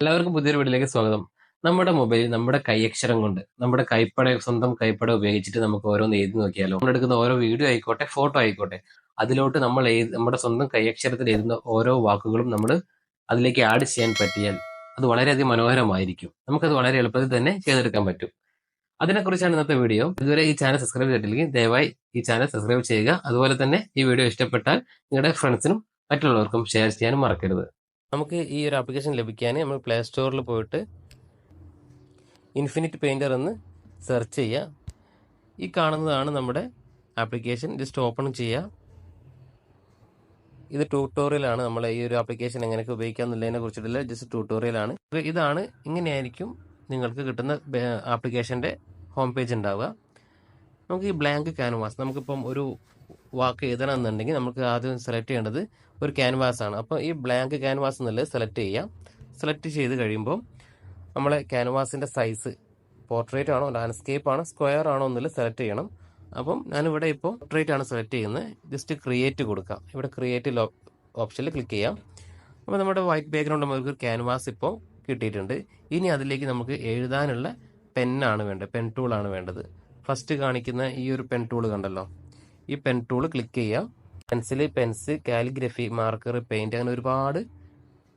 എല്ലാവർക്കും പുതിയൊരു വീട്ടിലേക്ക് സ്വാഗതം. നമ്മുടെ മൊബൈൽ നമ്മുടെ കൈയക്ഷരം കൊണ്ട് നമ്മുടെ കൈപ്പട സ്വന്തം കൈപ്പട ഉപയോഗിച്ചിട്ട് നമുക്ക് ഓരോന്ന് എഴുതി നോക്കിയാലോ? നമ്മൾ എടുക്കുന്ന ഓരോ വീഡിയോ ആയിക്കോട്ടെ ഫോട്ടോ ആയിക്കോട്ടെ അതിലോട്ട് നമ്മൾ നമ്മുടെ സ്വന്തം കൈയക്ഷരത്തിൽ എഴുതുന്ന ഓരോ വാക്കുകളും നമ്മൾ അതിലേക്ക് ആഡ് ചെയ്യാൻ പറ്റിയാൽ അത് വളരെയധികം മനോഹരമായിരിക്കും. നമുക്കത് വളരെ എളുപ്പത്തിൽ തന്നെ ചെയ്തെടുക്കാൻ പറ്റും. അതിനെക്കുറിച്ചാണ് ഇന്നത്തെ വീഡിയോ. ഇതുവരെ ഈ ചാനൽ സബ്സ്ക്രൈബ് ചെയ്തിട്ടില്ലെങ്കിൽ ദയവായി ഈ ചാനൽ സബ്സ്ക്രൈബ് ചെയ്യുക. അതുപോലെ തന്നെ ഈ വീഡിയോ ഇഷ്ടപ്പെട്ടാൽ നിങ്ങളുടെ ഫ്രണ്ട്സിനും മറ്റുള്ളവർക്കും ഷെയർ ചെയ്യാനും മറക്കരുത്. നമുക്ക് ഈ ഒരു ആപ്ലിക്കേഷൻ ലഭിക്കാൻ നമ്മൾ പ്ലേ സ്റ്റോറിൽ പോയിട്ട് ഇൻഫിനിറ്റ് പെയിന്റർ എന്ന് സെർച്ച് ചെയ്യുക ഈ കാണുന്നതാണ് നമ്മുടെ ആപ്ലിക്കേഷൻ ജസ്റ്റ് ഓപ്പൺ ചെയ്യുക ഇത് ട്യൂട്ടോറിയലാണ് നമ്മൾ ഈ ഒരു ആപ്ലിക്കേഷൻ എങ്ങനെയൊക്കെ ഉപയോഗിക്കാം എന്നുള്ളതിനെ കുറിച്ചിട്ടുള്ള ജസ്റ്റ് ട്യൂട്ടോറിയലാണ് ഇതാണ്. ഇങ്ങനെയായിരിക്കും നിങ്ങൾക്ക് കിട്ടുന്ന ആപ്ലിക്കേഷന്റെ ഹോം പേജ് ഉണ്ടാവുക. നമുക്ക് ഈ ബ്ലാങ്ക് ക്യാൻവാസ് നമുക്കിപ്പം ഒരു വാക്ക് എഴുതണം എന്നുണ്ടെങ്കിൽ നമുക്ക് ആദ്യം സെലക്ട് ചെയ്യേണ്ടത് ഒരു ക്യാൻവാസ് ആണ്. അപ്പോൾ ഈ ബ്ലാങ്ക് ക്യാൻവാസ് എന്നുള്ളത് സെലക്ട് ചെയ്യാം. സെലക്ട് ചെയ്ത് കഴിയുമ്പോൾ നമ്മളെ ക്യാൻവാസിന്റെ സൈസ് പോർട്രേറ്റ് ആണോ ലാൻഡ്സ്കേപ്പ് ആണോ സ്ക്വയർ ആണോ എന്നുള്ളത് സെലക്ട് ചെയ്യണം. അപ്പം ഞാനിവിടെ ഇപ്പോൾ പോർട്രേറ്റ് ആണ് സെലക്ട് ചെയ്യുന്നത്. ജസ്റ്റ് ക്രിയേറ്റ് കൊടുക്കാം. ഇവിടെ ക്രിയേറ്റ് ഓപ്ഷനിൽ ക്ലിക്ക് ചെയ്യാം. അപ്പോൾ നമ്മുടെ വൈറ്റ് ബാക്ക്ഗ്രൗണ്ട് നമുക്ക് ക്യാൻവാസ് ഇപ്പോൾ കിട്ടിയിട്ടുണ്ട്. ഇനി അതിലേക്ക് നമുക്ക് എഴുതാനുള്ള പെന്നാണ് വേണ്ടത്. പെൻ ടൂളാണ് വേണ്ടത്. ഫസ്റ്റ് കാണിക്കുന്ന ഈ ഒരു പെൻ ടൂൾ കണ്ടല്ലോ. ഈ പെൻ ടൂൾ ക്ലിക്ക് ചെയ്യാം pencil pens calligraphy marker paint അങ്ങനെ ഒരുപാട്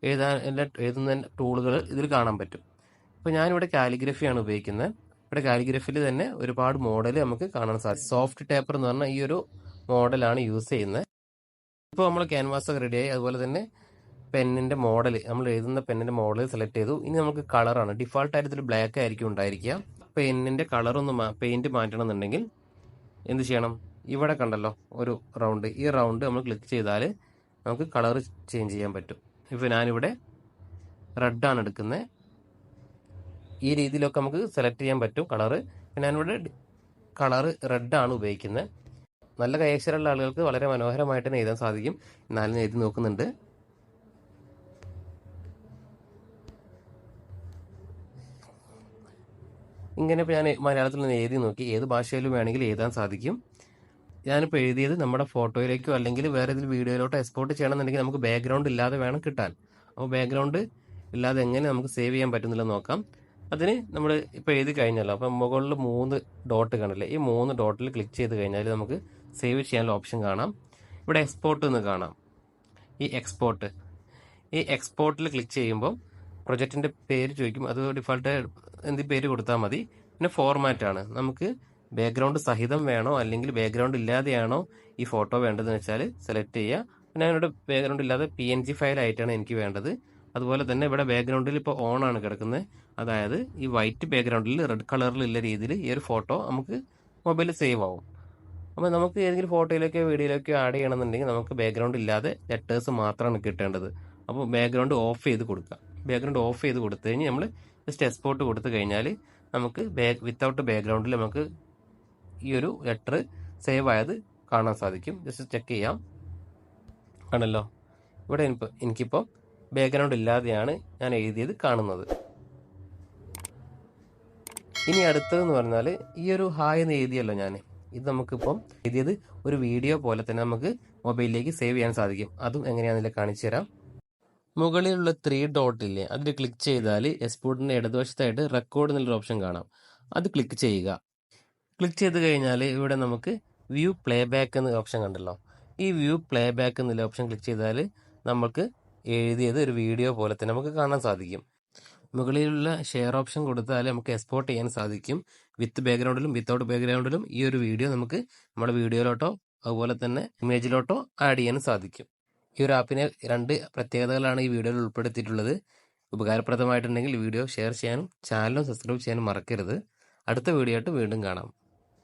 എഴുതാൻ എല്ലാ എഴുതുന്ന ടൂളുകൾ ഇതിൽ കാണാൻ പറ്റും. അപ്പോൾ ഞാനിവിടെ കാലിഗ്രഫിയാണ് ഉപയോഗിക്കുന്നത്. ഇവിടെ കാലിഗ്രഫിയിൽ തന്നെ ഒരുപാട് മോഡൽ നമുക്ക് കാണാൻ സാധിക്കും സോഫ്റ്റ് ടേപ്പർ എന്ന് പറഞ്ഞാൽ ഈ ഒരു മോഡലാണ് യൂസ് ചെയ്യുന്നത്. ഇപ്പോൾ നമ്മൾ ക്യാൻവാസ് ഒക്കെ റെഡിയായി അതുപോലെ തന്നെ പെന്നിന്റെ മോഡൽ നമ്മൾ എഴുതുന്ന പെന്നിന്റെ മോഡൽ സെലക്ട് ചെയ്തു. ഇനി നമുക്ക് കളറാണ് ഡിഫോൾട്ട് ആയിട്ട് ബ്ലാക്ക് ആയിരിക്കും ഉണ്ടായിരിക്കുക. പെന്നിന്റെ കളറൊന്ന് പെയിന്റ് മാറ്റണം എന്നുണ്ടെങ്കിൽ എന്ത് ചെയ്യണം? ഇവിടെ കണ്ടല്ലോ ഒരു റൗണ്ട് ഈ റൗണ്ട് നമ്മൾ ക്ലിക്ക് ചെയ്താൽ നമുക്ക് കളർ ചേഞ്ച് ചെയ്യാൻ പറ്റും. ഇപ്പോൾ ഞാനിവിടെ റെഡാണ് എടുക്കുന്നത് ഈ രീതിയിലൊക്കെ നമുക്ക് സെലക്ട് ചെയ്യാൻ പറ്റും കളറ് ഞാനിവിടെ കളറ് റെഡാണ് ഉപയോഗിക്കുന്നത് നല്ല കൈയക്ഷരമുള്ള ആളുകൾക്ക് വളരെ മനോഹരമായിട്ട് എഴുതാൻ സാധിക്കും. എന്നാലും എഴുതി നോക്കുന്നുണ്ട്. ഇങ്ങനെ ഇപ്പോൾ ഞാൻ മലയാളത്തിൽ നിന്ന് എഴുതി നോക്കി. ഏത് ഭാഷയിലും വേണമെങ്കിൽ എഴുതാൻ സാധിക്കും. ഞാനിപ്പോൾ എഴുതിയത് നമ്മുടെ ഫോട്ടോയിലേക്കോ അല്ലെങ്കിൽ വേറെ ഏതെങ്കിലും വീഡിയോയിലോട്ടോ എക്സ്പോർട്ട് ചെയ്യണമെന്നുണ്ടെങ്കിൽ നമുക്ക് ബാക്ക്ഗ്രൗണ്ട് ഇല്ലാതെ വേണം കിട്ടാൻ. അപ്പോൾ ബാക്ക്ഗ്രൗണ്ട് ഇല്ലാതെ എങ്ങനെ നമുക്ക് സേവ് ചെയ്യാൻ പറ്റുന്നില്ല നോക്കാം. അതിന് നമ്മൾ ഇപ്പോൾ എഴുതി കഴിഞ്ഞല്ലോ. അപ്പോൾ മുകളിൽ മൂന്ന് ഡോട്ട് കാണില്ലേ ഈ മൂന്ന് ഡോട്ടിൽ ക്ലിക്ക് ചെയ്ത് കഴിഞ്ഞാൽ നമുക്ക് സേവ് ചെയ്യാനുള്ള ഓപ്ഷൻ കാണാം. ഇവിടെ എക്സ്പോർട്ട് എന്ന് കാണാം. ഈ എക്സ്പോർട്ട് ഈ എക്സ്പോർട്ടിൽ ക്ലിക്ക് ചെയ്യുമ്പോൾ പ്രൊജക്റ്റിന്റെ പേര് ചോദിക്കും. അത് ഡിഫോൾട്ട് എന്ത് പേര് കൊടുത്താൽ മതി? പിന്നെ ഫോർമാറ്റാണ് നമുക്ക് ബാക്ക്ഗ്രൗണ്ട് സഹിതം വേണോ? അല്ലെങ്കിൽ ബാക്ക്ഗ്രൗണ്ട് ഇല്ലാതെയാണോ ഈ ഫോട്ടോ വേണ്ടതെന്ന് വെച്ചാൽ സെലക്ട് ചെയ്യുക. പിന്നെ അതിനോട് ബാക്ക്ഗ്രൗണ്ട് ഇല്ലാതെ പി എൻ ജി ഫയൽ ആയിട്ടാണ് എനിക്ക് വേണ്ടത്. അതുപോലെ തന്നെ ഇവിടെ ബാക്ക്ഗ്രൗണ്ടിൽ ഇപ്പോൾ ഓൺ ആണ് കിടക്കുന്നത്. അതായത് ഈ വൈറ്റ് ബാക്ക്ഗ്രൗണ്ടിൽ റെഡ് കളറിലുള്ള രീതിയിൽ ഈ ഒരു ഫോട്ടോ നമുക്ക് മൊബൈലിൽ സേവ് ആവും. അപ്പോൾ നമുക്ക് ഏതെങ്കിലും ഫോട്ടോയിലേക്കോ വീഡിയോയിലേക്കോ ആഡ് ചെയ്യണമെന്നുണ്ടെങ്കിൽ നമുക്ക് ബാക്ക്ഗ്രൗണ്ട് ഇല്ലാതെ ലെറ്റേഴ്സ് മാത്രമാണ് കിട്ടേണ്ടത്. അപ്പോൾ ബാക്ക്ഗ്രൗണ്ട് ഓഫ് ചെയ്ത് കൊടുക്കുക. ബാക്ക്ഗ്രൗണ്ട് ഓഫ് ചെയ്ത് കൊടുത്തു കഴിഞ്ഞ് നമ്മൾ ജസ്റ്റ് എക്സ്പോർട്ട് കൊടുത്തു കഴിഞ്ഞാൽ നമുക്ക് ബാക്ക് വിത്തൗട്ട് ബാക്ക്ഗ്രൗണ്ടിൽ നമുക്ക് ഈ ഒരു ലെറ്റർ സേവ് ആയത് കാണാൻ സാധിക്കും. ജസ്റ്റ് ചെക്ക് ചെയ്യാം. ആണല്ലോ. ഇവിടെ എനിക്കിപ്പോൾ ബാക്ക്ഗ്രൗണ്ട് ഇല്ലാതെയാണ് ഞാൻ എഴുതിയത് കാണുന്നത്. ഇനി അടുത്തതെന്ന് പറഞ്ഞാൽ ഈ ഒരു ഹായ് എന്ന് എഴുതിയല്ലോ ഞാൻ ഇത് നമുക്കിപ്പം എഴുതിയത് ഒരു വീഡിയോ പോലെ തന്നെ നമുക്ക് മൊബൈലിലേക്ക് സേവ് ചെയ്യാൻ സാധിക്കും. അതും എങ്ങനെയാണെന്നില്ല കാണിച്ചു തരാം. മുകളിലുള്ള ത്രീ ഡോട്ട് ഇല്ലേ അതിൽ ക്ലിക്ക് ചെയ്താൽ എസ്പോർട്ടിന്റെ ഇടതുവശത്തായിട്ട് റെക്കോർഡ് എന്നുള്ളൊരു ഓപ്ഷൻ കാണാം. അത് ക്ലിക്ക് ചെയ്യുക. ക്ലിക്ക് ചെയ്ത് കഴിഞ്ഞാൽ ഇവിടെ നമുക്ക് വ്യൂ പ്ലേ ബാക്ക് എന്ന ഓപ്ഷൻ കണ്ടല്ലോ. ഈ വ്യൂ പ്ലേ ബാക്ക് എന്നുള്ള ഓപ്ഷൻ ക്ലിക്ക് ചെയ്താൽ നമുക്ക് എഴുതിയത് ഒരു വീഡിയോ പോലെ തന്നെ നമുക്ക് കാണാൻ സാധിക്കും. മുകളിലുള്ള ഷെയർ ഓപ്ഷൻ കൊടുത്താൽ നമുക്ക് എക്സ്പോർട്ട് ചെയ്യാൻ സാധിക്കും. വിത്ത് ബാക്ക്ഗ്രൗണ്ടിലും വിത്തൗട്ട് ബാക്ക്ഗ്രൗണ്ടിലും ഈ ഒരു വീഡിയോ നമുക്ക് നമ്മുടെ വീഡിയോയിലോട്ടോ അതുപോലെ തന്നെ ഇമേജിലോട്ടോ ആഡ് ചെയ്യാൻ സാധിക്കും. ഈ ഒരു ആപ്പിനെ രണ്ട് പ്രത്യേകതകളാണ് ഈ വീഡിയോയിൽ ഉൾപ്പെടുത്തിയിട്ടുള്ളത്. ഉപകാരപ്രദമായിട്ടുണ്ടെങ്കിൽ വീഡിയോ ഷെയർ ചെയ്യാനും ചാനലും സബ്സ്ക്രൈബ് ചെയ്യാനും മറക്കരുത്. അടുത്ത വീഡിയോ ആയിട്ട് വീണ്ടും കാണാം.